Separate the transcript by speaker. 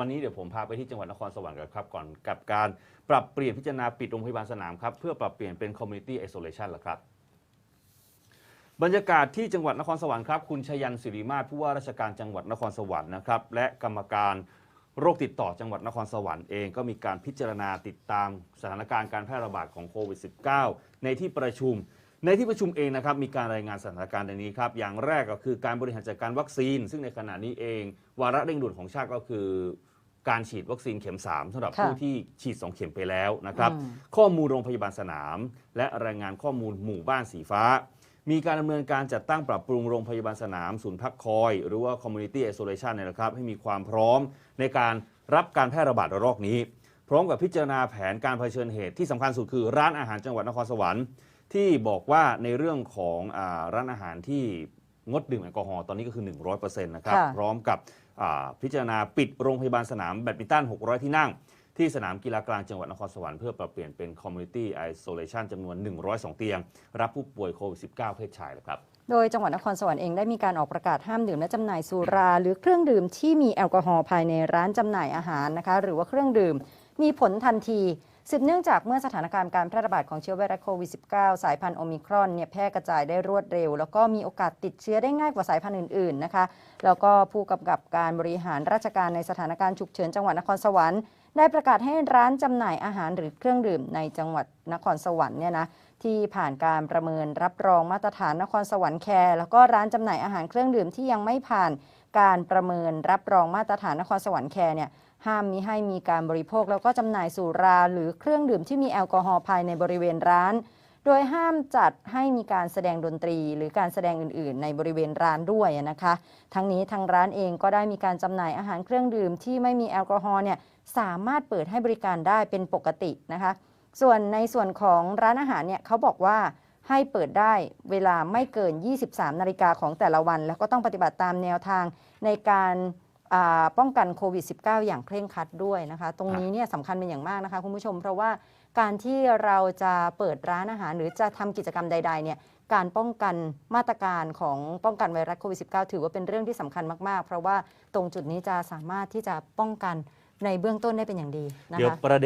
Speaker 1: วันนี้เดี๋ยวผมพาไปที่จังหวัดนครสวรรค์กันครับก่อนกับการปรับเปลี่ยนพิจารณาปิดโรงพยาบาลสนามครับเพื่อปรับเปลี่ยนเป็น community isolation ละครับ บรรยากาศที่จังหวัดนครสวรรค์ครับคุณชยันศิริมาศผู้ว่าราชการจังหวัดนครสวรรค์นะครับและกรรมการโรคติดต่อจังหวัดนครสวรรค์เองก็มีการพิจารณาติดตามสถานการณ์การแพร่ระบาดของโควิด -19 ในที่ประชุม ในที่ประชุมเองนะครับมีการรายงานสถานการณ์ดังนี้ครับอย่างแรกก็คือการบริหารจัดการวัคซีน ซึ่งในขณะนี้เอง วาระเร่งด่วนของชาติก็คือการฉีดวัคซีนเข็ม 3สำหรับ
Speaker 2: ค่ะ
Speaker 1: ผู้ที่ฉีด 2 เข็มไปแล้วนะครับ
Speaker 2: อืม
Speaker 1: ข้อมูลโรงพยาบาลสนาม และรายงานข้อมูลหมู่บ้านสีฟ้า มีการดำเนินการจัดตั้งปรับปรุงโรงพยาบาลสนาม ศูนย์พักคอย หรือว่า community isolation เนี่ยนะครับ ให้มีความพร้อมในการรับการแพร่ระบาดระลอกนี้ พร้อมกับพิจารณาแผนการเผชิญเหตุที่สำคัญสุดคือร้านอาหารจังหวัดนครสวรรค์ ที่บอกว่าในเรื่องของอาร้านอาหารที่งดดื่มแอลกอฮอล์ตอนนี้ก็คือ 100%นะครับ
Speaker 2: ค่ะ
Speaker 1: พร้อมกับอ่าพิจารณาปิดโรงพยาบาลสนามแบดมินตัน 600 ที่นั่ง ที่สนามกีฬากลางจังหวัดนครสวรรค์เพื่อปรับเปลี่ยนเป็น community isolation จำนวน 102 เตียง รับผู้ป่วยโควิด -19 เพศชายแล้วครับ
Speaker 2: โดยจังหวัดนครสวรรค์เองได้มีการออกประกาศห้ามดื่มและจำหน่ายสุรา หรือเครื่องดื่มที่มีแอลกอฮอล์ภายในร้านจำหน่ายอาหารนะคะ หรือว่าเครื่องดื่มมีผลทันที สืบเนื่องจากเมื่อสถานการณ์การแพร่ระบาดของเชื้อไวรัสโควิด -19 สายพันธุ์โอมิครอนเนี่ยแพร่กระจายได้รวดเร็ว แล้วก็มีโอกาสติดเชื้อได้ง่ายกว่าสายพันธุ์อื่นๆนะคะ แล้วก็ผู้กำกับการบริหารราชการในสถานการณ์ฉุกเฉินจังหวัดนครสวรรค์ ได้ประกาศให้ร้านจำหน่ายอาหารหรือเครื่องดื่มในจังหวัดนครสวรรค์เนี่ยนะที่ผ่านการประเมินรับรองมาตรฐานนครสวรรค์แคร์แล้วก็ร้านจำหน่ายอาหารเครื่องดื่มที่ยังไม่ผ่านการประเมินรับรองมาตรฐานนครสวรรค์แคร์เนี่ยห้ามมิให้มีการบริโภค แล้วก็จำหน่ายสุราหรือเครื่องดื่มที่มีแอลกอฮอล์ภายในบริเวณร้าน โดยห้ามจัดให้มีการแสดงดนตรีหรือการแสดงอื่น ๆ ในบริเวณร้านด้วยนะคะ ทั้งนี้ทางร้านเองก็ได้มีการจำหน่ายอาหารเครื่องดื่มที่ไม่มีแอลกอฮอล์เนี่ยสามารถเปิดให้บริการได้เป็นปกตินะคะ ส่วนในส่วนของร้านอาหารเนี่ยเขาบอกว่าให้เปิดได้เวลาไม่เกิน 23 นาฬิกาของแต่ละวัน แล้วก็ต้องปฏิบัติตามแนวทางในการ ป้องกันโควิด -19 อย่างเคร่งครัดด้วยนะคะ ตรงนี้เนี่ยสำคัญเป็นอย่างมากนะคะคุณผู้ชม เพราะว่าการที่เราจะเปิดร้านอาหาร หรือจะทำกิจกรรมใด ๆเนี่ยการป้องกันมาตรการของป้องกันไวรัสโควิด -19 ถือว่าเป็นเรื่องที่สำคัญมาก ๆ เพราะว่าตรงจุดนี้จะสามารถที่จะป้องกันในเบื้องต้นได้เป็นอย่างดีนะ
Speaker 1: เดี๋ยว
Speaker 2: คะ
Speaker 1: ประเด็น